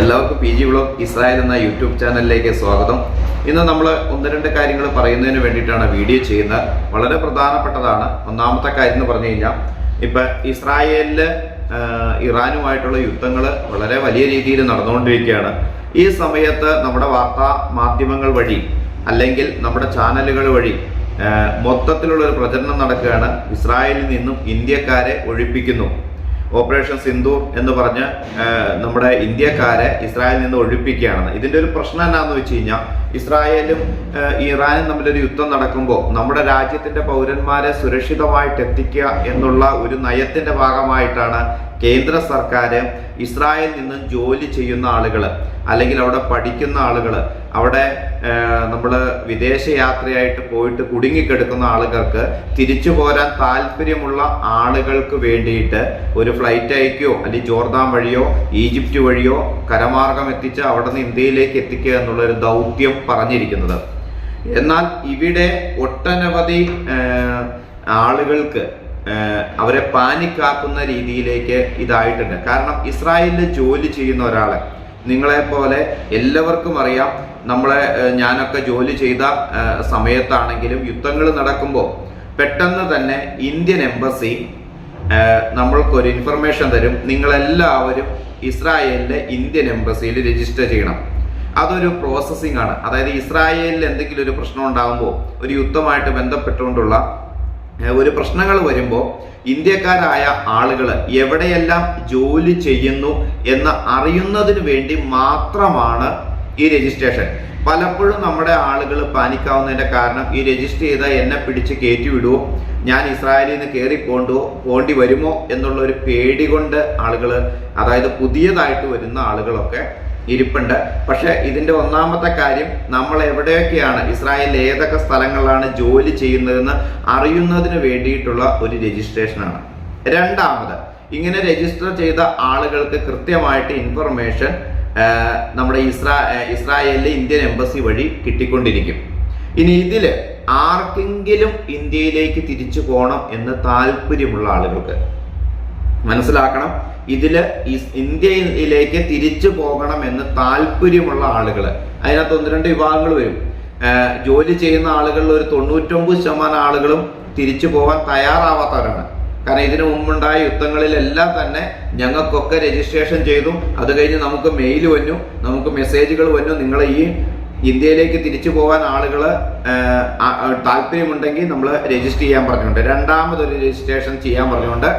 എല്ലാവർക്കും P G vlog Israel എന്ന YouTube ചാനലിലേക്ക് സ്വാഗതം. ഇന്ന് നമ്മൾ ഒന്ന് രണ്ട് കാര്യങ്ങൾ പറയുന്നതിന് വേണ്ടിയിട്ടാണ് വീഡിയോ ചെയ്യുന്നത്. വളരെ പ്രധാനപ്പെട്ടതാണ്. ഒന്നാമത്തെ കാര്യം എന്ന് പറഞ്ഞു കഴിഞ്ഞാൽ ഇപ്പം ഇസ്രായേലിൽ ഇറാനുമായിട്ടുള്ള യുദ്ധങ്ങൾ വളരെ വലിയ രീതിയിൽ നടന്നുകൊണ്ടിരിക്കുകയാണ്. ഈ സമയത്ത് നമ്മുടെ വാർത്താ മാധ്യമങ്ങൾ വഴി അല്ലെങ്കിൽ നമ്മുടെ ചാനലുകൾ വഴി മൊത്തത്തിലുള്ള ഒരു പ്രചരണം നടക്കുകയാണ്. ഇസ്രായേലിൽ നിന്നും ഇന്ത്യക്കാരെ ഒഴിപ്പിക്കുന്നു. ഓപ്പറേഷൻ സിന്ധു എന്ന് പറഞ്ഞ് നമ്മുടെ ഇന്ത്യക്കാരെ ഇസ്രായേലിൽ നിന്ന് ഒഴിപ്പിക്കുകയാണെന്ന്. ഇതിന്റെ ഒരു പ്രശ്നം എന്നാന്ന് വെച്ച് കഴിഞ്ഞാൽ ഇസ്രായേലും ഇറാനും തമ്മിലൊരു യുദ്ധം നടക്കുമ്പോൾ നമ്മുടെ രാജ്യത്തിന്റെ പൗരന്മാരെ സുരക്ഷിതമായിട്ട് എത്തിക്കുക എന്നുള്ള ഒരു നയത്തിന്റെ ഭാഗമായിട്ടാണ് കേന്ദ്ര സർക്കാർ ഇസ്രായേലിൽ നിന്ന് ജോലി ചെയ്യുന്ന ആളുകൾ അല്ലെങ്കിൽ അവിടെ പഠിക്കുന്ന ആളുകൾ അവിടെ നമ്മൾ വിദേശയാത്രയായിട്ട് പോയിട്ട് കുടുങ്ങിക്കിടക്കുന്ന ആളുകൾക്ക് തിരിച്ചു പോരാൻ താല്പര്യമുള്ള ആളുകൾക്ക് വേണ്ടിയിട്ട് ഒരു ഫ്ലൈറ്റ് അയക്കുകയോ അല്ലെങ്കിൽ ജോർദാൻ വഴിയോ ഈജിപ്റ്റ് വഴിയോ കരമാർഗം എത്തിച്ച് അവിടെ നിന്ന് ഇന്ത്യയിലേക്ക് എത്തിക്കുക എന്നുള്ളൊരു ദൗത്യം പറഞ്ഞിരിക്കുന്നത്. എന്നാൽ ഇവിടെ ഒട്ടനവധി ആളുകൾക്ക് അവരെ പാനിക്കാക്കുന്ന രീതിയിലേക്ക് ഇതായിട്ടുണ്ട്. കാരണം ഇസ്രായേലിൽ ജോലി ചെയ്യുന്ന ഒരാളെ നിങ്ങളെ പോലെ എല്ലാവർക്കും അറിയാം നമ്മളെ ഞാനൊക്കെ ജോലി ചെയ്ത സമയത്താണെങ്കിലും യുദ്ധങ്ങൾ നടക്കുമ്പോൾ പെട്ടെന്ന് തന്നെ ഇന്ത്യൻ എംബസി നമ്മൾക്കൊരു ഇൻഫർമേഷൻ തരും. നിങ്ങളെല്ലാവരും ഇസ്രായേലിലെ ഇന്ത്യൻ എംബസിയിൽ രജിസ്റ്റർ ചെയ്യണം. അതൊരു പ്രോസസ്സിംഗ് ആണ് അതായത് ഇസ്രായേലിൽ എന്തെങ്കിലും ഒരു പ്രശ്നം ഉണ്ടാകുമ്പോൾ ഒരു യുദ്ധമായിട്ട് ബന്ധപ്പെട്ടുകൊണ്ടുള്ള ഒരു പ്രശ്നങ്ങൾ വരുമ്പോൾ ഇന്ത്യക്കാരായ ആളുകൾ എവിടെയെല്ലാം ജോലി ചെയ്യുന്നു എന്ന് അറിയുന്നതിന് വേണ്ടി മാത്രമാണ് ഈ രജിസ്ട്രേഷൻ. പലപ്പോഴും നമ്മുടെ ആളുകൾ പാനിക്കാവുന്നതിന്റെ കാരണം ഈ രജിസ്റ്റർ ചെയ്ത എന്നെ പിടിച്ച് കയറ്റി വിടുവോ? ഞാൻ ഇസ്രായേലിൽ നിന്ന് കയറി പോണ്ടോ? പോണ്ടി വരുമോ? എന്നുള്ള ഒരു പേടി കൊണ്ട് ആളുകൾ അതായത് പുതിയതായിട്ട് വരുന്ന ആളുകളൊക്കെ ഇരിപ്പുണ്ട്. പക്ഷേ ഇതിന്റെ ഒന്നാമത്തെ കാര്യം നമ്മൾ എവിടെയൊക്കെയാണ് ഇസ്രായേലിൽ ഏതൊക്കെ സ്ഥലങ്ങളിലാണ് ജോലി ചെയ്യുന്നതെന്ന് അറിയുന്നതിന് വേണ്ടിയിട്ടുള്ള ഒരു രജിസ്ട്രേഷനാണ്. രണ്ടാമത് ഇങ്ങനെ രജിസ്റ്റർ ചെയ്ത ആളുകൾക്ക് കൃത്യമായിട്ട് ഇൻഫർമേഷൻ നമ്മുടെ ഇസ്രാ ഇസ്രായേലിലെ ഇന്ത്യൻ എംബസി വഴി കിട്ടിക്കൊണ്ടിരിക്കും. ഇനി ഇതിൽ ആർക്കെങ്കിലും ഇന്ത്യയിലേക്ക് തിരിച്ചു പോകണം എന്ന് താല്പര്യമുള്ള ആളുകൾക്ക് മനസ്സിലാക്കണം. ഇതിൽ ഇന്ത്യയിലേക്ക് തിരിച്ചു പോകണം എന്ന് താല്പര്യമുള്ള ആളുകൾ അതിനകത്ത് ഒന്ന് രണ്ട് വിഭാഗങ്ങൾ വരും. ജോലി ചെയ്യുന്ന ആളുകളിൽ ഒരു തൊണ്ണൂറ്റൊമ്പത് ശതമാനം ആളുകളും തിരിച്ചു പോകാൻ തയ്യാറാവാത്തവരാണ്. കാരണം ഇതിനു മുമ്പുണ്ടായ യുദ്ധങ്ങളിലെല്ലാം തന്നെ ഞങ്ങൾക്കൊക്കെ രജിസ്ട്രേഷൻ ചെയ്തു. അത് കഴിഞ്ഞ് നമുക്ക് മെയിൽ വന്നു നമുക്ക് മെസ്സേജുകൾ വന്നു. നിങ്ങളെ ഈ ഇന്ത്യയിലേക്ക് തിരിച്ചു പോകാൻ ആളുകൾ താല്പര്യമുണ്ടെങ്കിൽ നമ്മൾ രജിസ്റ്റർ ചെയ്യാൻ പറഞ്ഞുകൊണ്ട് രണ്ടാമതൊരു രജിസ്ട്രേഷൻ ചെയ്യാൻ പറഞ്ഞുകൊണ്ട്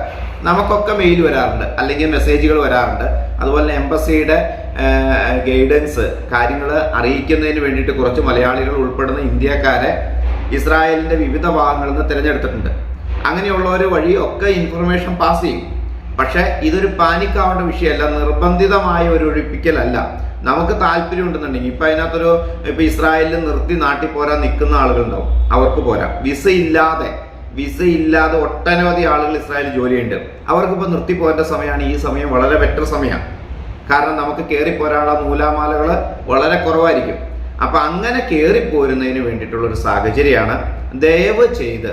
നമുക്കൊക്കെ മെയിൽ വരാറുണ്ട് അല്ലെങ്കിൽ മെസ്സേജുകൾ വരാറുണ്ട്. അതുപോലെ എംബസിയുടെ ഗൈഡൻസ് കാര്യങ്ങൾ അറിയിക്കുന്നതിന് വേണ്ടിയിട്ട് കുറച്ച് മലയാളികൾ ഉൾപ്പെടുന്ന ഇന്ത്യക്കാരെ ഇസ്രായേലിന്റെ വിവിധ ഭാഗങ്ങളിൽ നിന്ന് തിരഞ്ഞെടുത്തിട്ടുണ്ട്. ഒരു വഴി ഒക്കെ ഇൻഫർമേഷൻ പാസ് ചെയ്യും. പക്ഷേ ഇതൊരു പാനിക്കാവേണ്ട വിഷയമല്ല നിർബന്ധിതമായ ഒരു ഒഴിപ്പിക്കലല്ല. നമുക്ക് താല്പര്യം ഉണ്ടെന്നുണ്ടെങ്കിൽ ഇപ്പൊ അതിനകത്തൊരു ഇപ്പൊ ഇസ്രായേലിൽ നിർത്തി നാട്ടിൽ പോരാൻ നിൽക്കുന്ന ആളുകളുണ്ടാവും. അവർക്ക് പോരാ. വിസ ഇല്ലാതെ വിസ ഇല്ലാതെ ഒട്ടനവധി ആളുകൾ ഇസ്രായേലിൽ ജോലിയുണ്ട് അവർക്ക് ഇപ്പൊ നിർത്തി പോകേണ്ട സമയമാണ് ഈ സമയം വളരെ ബെറ്റർ സമയമാണ് കാരണം നമുക്ക് കയറി പോരാനുള്ള നൂലാമാലകൾ വളരെ കുറവായിരിക്കും. അപ്പൊ അങ്ങനെ കയറി പോരുന്നതിന് വേണ്ടിയിട്ടുള്ള ഒരു സാഹചര്യമാണ് ദയവ് ചെയ്ത്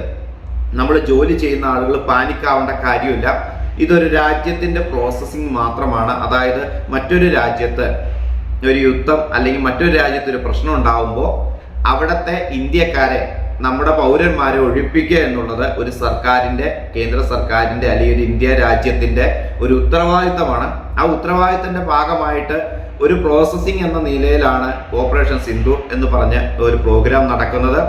നമ്മൾ ജോലി ചെയ്യുന്ന ആളുകൾ പാനിക്കാവേണ്ട കാര്യമില്ല. ഇതൊരു രാജ്യത്തിന്റെ പ്രോസസ്സിംഗ് മാത്രമാണ്. അതായത് മറ്റൊരു രാജ്യത്ത് ഒരു യുദ്ധം അല്ലെങ്കിൽ മറ്റൊരു രാജ്യത്ത് ഒരു പ്രശ്നം ഉണ്ടാകുമ്പോൾ അവിടുത്തെ ഇന്ത്യക്കാരെ നമ്മുടെ പൗരന്മാരെ ഒഴിപ്പിക്കുക എന്നുള്ളത് ഒരു സർക്കാരിന്റെ കേന്ദ്ര സർക്കാരിന്റെ അല്ലെങ്കിൽ ഒരു ഇന്ത്യ രാജ്യത്തിന്റെ ഒരു ഉത്തരവാദിത്തമാണ്. ആ ഉത്തരവാദിത്തത്തിന്റെ ഭാഗമായിട്ട് ഒരു പ്രോസസ്സിംഗ് എന്ന നിലയിലാണ് ഓപ്പറേഷൻ സിന്ധു എന്ന് പറഞ്ഞ ഒരു പ്രോഗ്രാം നടക്കുന്നത്.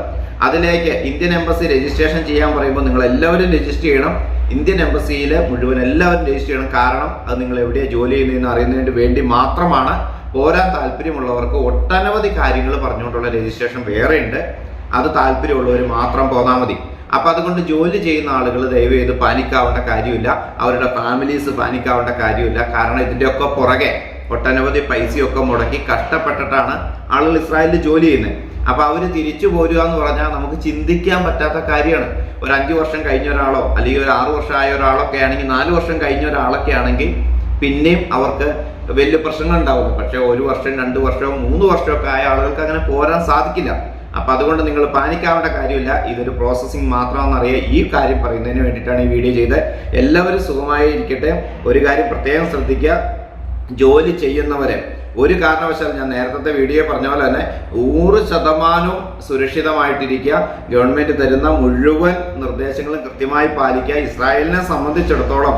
അതിലേക്ക് ഇന്ത്യൻ എംബസി രജിസ്ട്രേഷൻ ചെയ്യാൻ പറയുമ്പോൾ നിങ്ങൾ എല്ലാവരും രജിസ്റ്റർ ചെയ്യണം. ഇന്ത്യൻ എംബസിയിൽ മുഴുവൻ എല്ലാവരും രജിസ്റ്റർ ചെയ്യണം. കാരണം അത് നിങ്ങൾ എവിടെയാണ് ജോലി ചെയ്യുന്നതെന്ന് അറിയുന്നതിന് വേണ്ടി മാത്രമാണ് പോരാൻ താല്പര്യമുള്ളവർക്ക് ഒട്ടനവധി കാര്യങ്ങൾ പറഞ്ഞുകൊണ്ടുള്ള രജിസ്ട്രേഷൻ വേറെയുണ്ട്. അത് താല്പര്യമുള്ളവർ മാത്രം പോന്നാൽ മതി. അപ്പൊ അതുകൊണ്ട് ജോലി ചെയ്യുന്ന ആളുകൾ ദയവ് ചെയ്ത് പാനിക്കാവേണ്ട കാര്യമില്ല. അവരുടെ ഫാമിലീസ് പാനിക്കാവേണ്ട കാര്യമില്ല. കാരണം ഇതിന്റെയൊക്കെ പുറകെ ഒട്ടനവധി പൈസയൊക്കെ മുടക്കി കഷ്ടപ്പെട്ടിട്ടാണ് ആളുകൾ ഇസ്രായേലിൽ ജോലി ചെയ്യുന്നത്. അപ്പൊ അവർ തിരിച്ചു പോരുക എന്ന് പറഞ്ഞാൽ നമുക്ക് ചിന്തിക്കാൻ പറ്റാത്ത കാര്യമാണ്. ഒരു അഞ്ചു വർഷം കഴിഞ്ഞ ഒരാളോ അല്ലെങ്കിൽ ഒരു ആറു വർഷം ആയ ഒരാളൊക്കെ ആണെങ്കിൽ നാല് വർഷം കഴിഞ്ഞ ഒരാളൊക്കെ ആണെങ്കിൽ പിന്നെയും അവർക്ക് വലിയ പ്രശ്നങ്ങൾ ഉണ്ടാവുള്ളൂ പക്ഷേ ഒരു വർഷം രണ്ട് വർഷമോ മൂന്ന് വർഷമൊക്കെ ആയ ആളുകൾക്ക് അങ്ങനെ പോരാൻ സാധിക്കില്ല. അപ്പം അതുകൊണ്ട് നിങ്ങൾ പാനിക്കാവേണ്ട കാര്യമില്ല. ഇതൊരു പ്രോസസ്സിംഗ് മാത്രമെന്നറിയാം ഈ കാര്യം പറയുന്നതിന് വേണ്ടിയിട്ടാണ് ഈ വീഡിയോ ചെയ്തത്. എല്ലാവരും സുഖമായി ഇരിക്കട്ടെ. ഒരു കാര്യം പ്രത്യേകം ശ്രദ്ധിക്കുക. ജോലി ചെയ്യുന്നവരെ ഒരു കാരണവശാലും ഞാൻ നേരത്തെ വീഡിയോ പറഞ്ഞ പോലെ തന്നെ നൂറ് ശതമാനവും സുരക്ഷിതമായിട്ടിരിക്കുക. ഗവൺമെന്റ് തരുന്ന മുഴുവൻ നിർദ്ദേശങ്ങളും കൃത്യമായി പാലിക്കുക. ഇസ്രായേലിനെ സംബന്ധിച്ചിടത്തോളം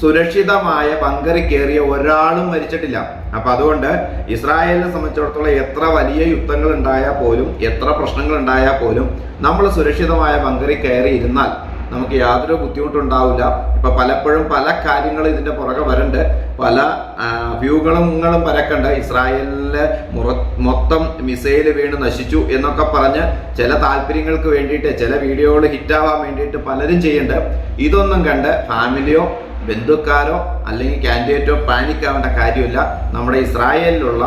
സുരക്ഷിതമായ ബങ്കറിൽ കയറിയ ഒരാളും മരിച്ചിട്ടില്ല. അപ്പൊ അതുകൊണ്ട് ഇസ്രായേലിനെ സംബന്ധിച്ചിടത്തോളം എത്ര വലിയ യുദ്ധങ്ങൾ ഉണ്ടായാൽ പോലും എത്ര പ്രശ്നങ്ങൾ ഉണ്ടായാൽ പോലും നമ്മൾ സുരക്ഷിതമായ ബങ്കറിൽ കയറി ഇരുന്നാൽ നമുക്ക് യാതൊരു ബുദ്ധിമുട്ടുണ്ടാവില്ല ഇപ്പൊ പലപ്പോഴും പല കാര്യങ്ങളും ഇതിന്റെ പുറകെ വരണ്ട്. പല വ്യൂകളും പരക്കണ്ട്. ഇസ്രായേലിന് മൊത്തം മിസൈൽ വീണ് നശിച്ചു എന്നൊക്കെ പറഞ്ഞ് ചില താല്പര്യങ്ങൾക്ക് വേണ്ടിയിട്ട് ചില വീഡിയോകൾ ഹിറ്റാവാൻ വേണ്ടിയിട്ട് പലരും ചെയ്യേണ്ട ഇതൊന്നും കണ്ട് ഫാമിലിയോ ബന്ധുക്കാരോ അല്ലെങ്കിൽ കാൻഡിഡേറ്റോ പാനിക് ആവേണ്ട കാര്യമില്ല. നമ്മുടെ ഇസ്രായേലിലുള്ള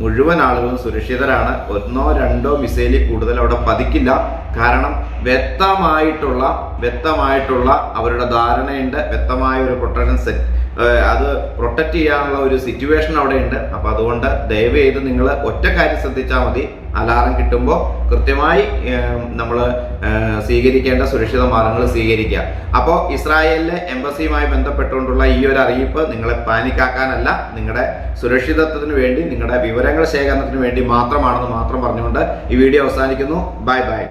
മുഴുവൻ ആളുകളും സുരക്ഷിതരാണ്. ഒന്നോ രണ്ടോ മിസൈലിൽ കൂടുതൽ അവിടെ പതിക്കില്ല. കാരണം വ്യക്തമായിട്ടുള്ള വ്യക്തമായിട്ടുള്ള അവരുടെ ധാരണയുണ്ട്. വ്യക്തമായ ഒരു പ്രൊട്ടക്ഷൻ സെറ്റ് അത് പ്രൊട്ടക്ട് ചെയ്യാനുള്ള ഒരു സിറ്റുവേഷൻ അവിടെയുണ്ട് ഉണ്ട്. അപ്പൊ അതുകൊണ്ട് ദയവ് ചെയ്ത് നിങ്ങൾ ഒറ്റ കാര്യം ശ്രദ്ധിച്ചാൽ മതി. അലാറം കിട്ടുമ്പോൾ കൃത്യമായി നമ്മൾ സ്വീകരിക്കേണ്ട സുരക്ഷിത മാർഗങ്ങൾ സ്വീകരിക്കുക. അപ്പോൾ ഇസ്രായേലിലെ എംബസിയുമായി ബന്ധപ്പെട്ടുകൊണ്ടുള്ള ഈ ഒരു അറിയിപ്പ് നിങ്ങളെ പാനിക്കാക്കാനല്ല നിങ്ങളുടെ സുരക്ഷിതത്വത്തിന് വേണ്ടി നിങ്ങളുടെ വിവരങ്ങൾ ശേഖരണത്തിന് വേണ്ടി മാത്രമാണെന്ന് മാത്രം പറഞ്ഞുകൊണ്ട് ഈ വീഡിയോ അവസാനിക്കുന്നു. Bye bye.